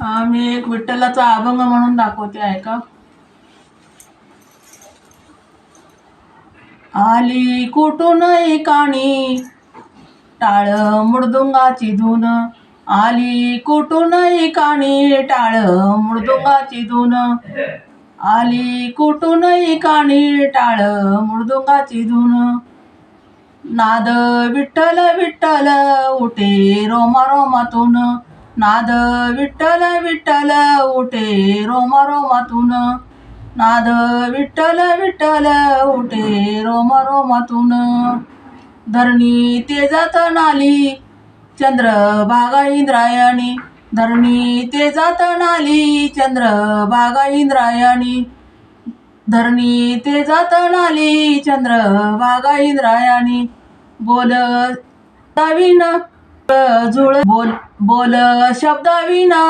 मी एक विठ्ठलाचा अभंग म्हणून दाखवते आहे का आली कुठून एकाणी टाळ मृदुंगाची धून. आली कुठून एकाणी टाळ मृदुंगाची धून. आली कुठून एकाणी टाळ मृदुंगाची धून. नाद विठ्ठल विठ्ठल उठे रोमा रोमातून नाद विठ्ठल विठ्ठल उठे रोमा रोमातून. नाद विठ्ठल विठ्ठल उठे रोमा रोमातून. धरणी तेजात नाली चंद्र भागा इंद्रायणी. धरणी तेजात नाली चंद्र भागा इंद्रायणी. धरणी तेजात नाली चंद्र भागा इंद्रायणी. बोल दावीन. जुळ बोल बोल शब्दाविना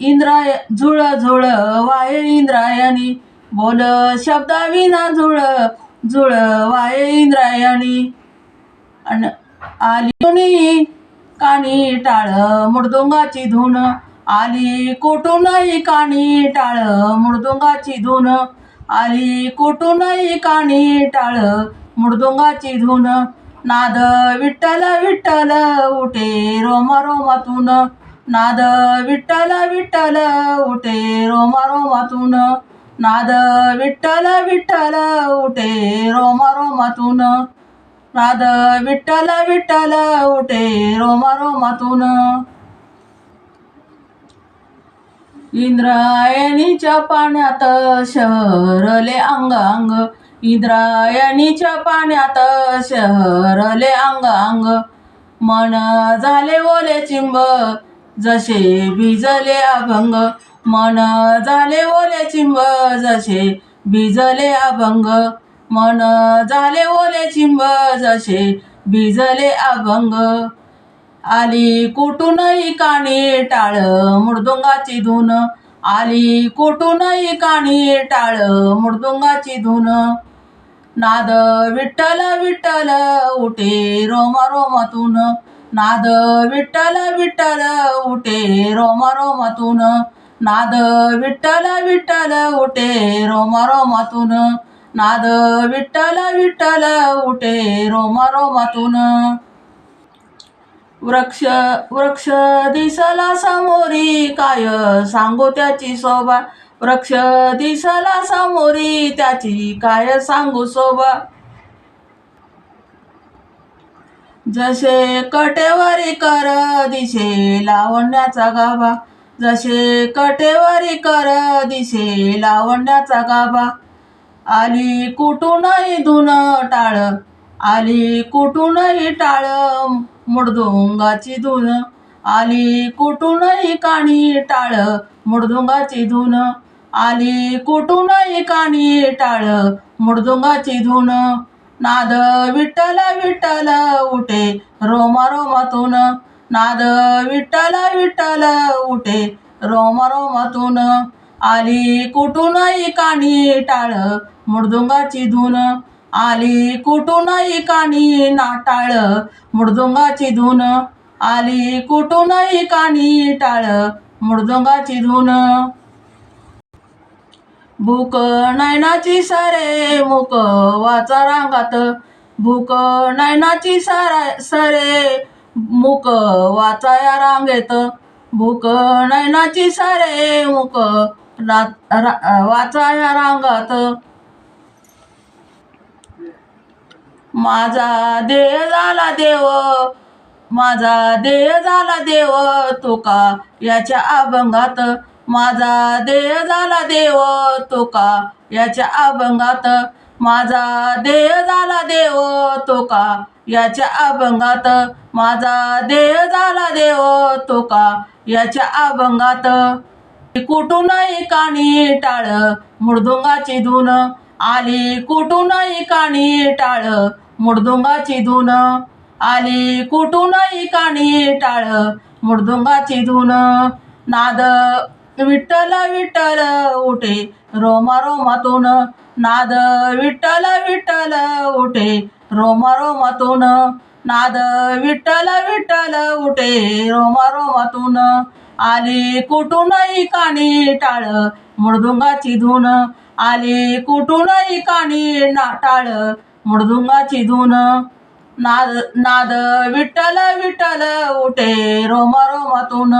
इंद्राय झुळ झुळ वाय इंद्रायणी. बोल शब्दाविना झुळ झुळ वाय इंद्रायणी. आणि आली कोणी? काणी टाळ मृदुंगाची धून. आली कोटूनही काणी टाळ मृदुंगाची धून. आली कोटूनही काणी टाळ मृदुंगाची धून. नाद विठ्ठल विठ्ठल उठे रोमा रोमातून. नाद विठ्ठल विठ्ठल उठे रोमा रोमातून. नाद विठ्ठल विठ्ठल उठे रोमा रोमातून. नाद विठ्ठल विठ्ठल उठे रोमा रोमातून. इंद्रायणीच्या पाण्यात शहरले अंग अंग. इंद्रायणीच्या पाण्यात शहरले अंग अंग. मन झाले ओले चिंब जसे भिजले अभंग. मन झाले ओले चिंब जसे भिजले अभंग. मन झाले ओले चिंब जसे भिजले अभंग. आली कुठूनही काणी टाळ मृदुंगाची धून. आली कुठूनही काणी टाळ मृदुंगाची धुन. नाद विठ्ठल विठ्ठल उठे रोमा रोमातून. नाद विठ्ठल विठ्ठल उठे रोमा रोमातून. नाद विठ्ठल विठ्ठल उठे रोमा रोमातून. नाद विठ्ठल विठ्ठल उठे रोमा रोमातून. वृक्ष वृक्ष दिसला समोरी काय सांगू त्याची शोभा? वृक्ष दिसला समोरी त्याची काय सांगू शोभा? जसे कटेवरी कर दिसे लावण्याचा गाभा. जसे कटेवरी कर दिसे लावण्याचा गाभा. आली कुठूनही धुन टाळ आली कुठूनही टाळ मुडदुंगाची धून आली कुठून काणी टाळ. मुडदुंगाची धून आली कुठून काणी टाळ. मुडदुंगाची धून नाद विठ्ठल विठ्ठल उठे. रोमा रोमातून नाद विठ्ठल विठ्ठल उठे. रोमा रोमातून आली कुठून काणी टाळ. मुडदुंगाची धून आली कुठून काणी नाटाळ? मृदुंगाची धून आली कुठून काणी टाळ? मृदुंगाची धून. भूक नयनाची सारे मुक वाचा रांगात. भूक नयनाची सारा सरे मुक वाचाया रांगेत. भूक नयनाची सारे मुक रा- रा- वाचाया रांगात. माझा देह झाला देव माझा देह झाला देव तुका याच्या अभंगात माझा देह झाला देव तुका याच्या अभंगात माझा देह झाला देव तुका याच्या अभंगात माझा देह झाला देव तुका याच्या अभंगात. कुठूनही काणी टाळ मृदुंगाची धून आली कुठूनही काणी टाळ मृदुंगाची धून आली कुठून काणी टाळ. मृदुंगाची धून नाद विठ्ठल विठ्ठल उठे. रोमा रोमातून नाद विठ्ठल विठ्ठल उठे. रोमा रोमातून नाद विठ्ठल विठ्ठल उठे. रोमा रोमातून आली कुठूनही काणी टाळ. मृदुंगाची धून आली कुठूनही काणी ना टाळ. मृदुंगाची धून नाद नाद विठ्ठल विठ्ठल उठे रोमा रोमातून.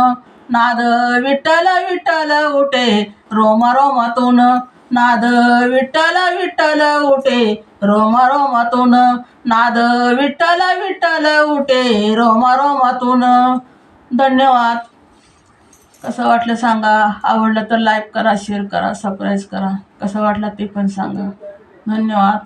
नाद विठ्ठल विठ्ठल उठे रोमा रोमातून. नाद विठ्ठल विठ्ठल उठे रोमा रोमातून. नाद विठ्ठल विठ्ठल उठे रोमा रोमातून. धन्यवाद. कसं वाटलं सांगा? आवडलं तर लाईक करा शेअर करा सबस्क्राईब करा. कसं वाटलं ते पण सांगा. धन्यवाद.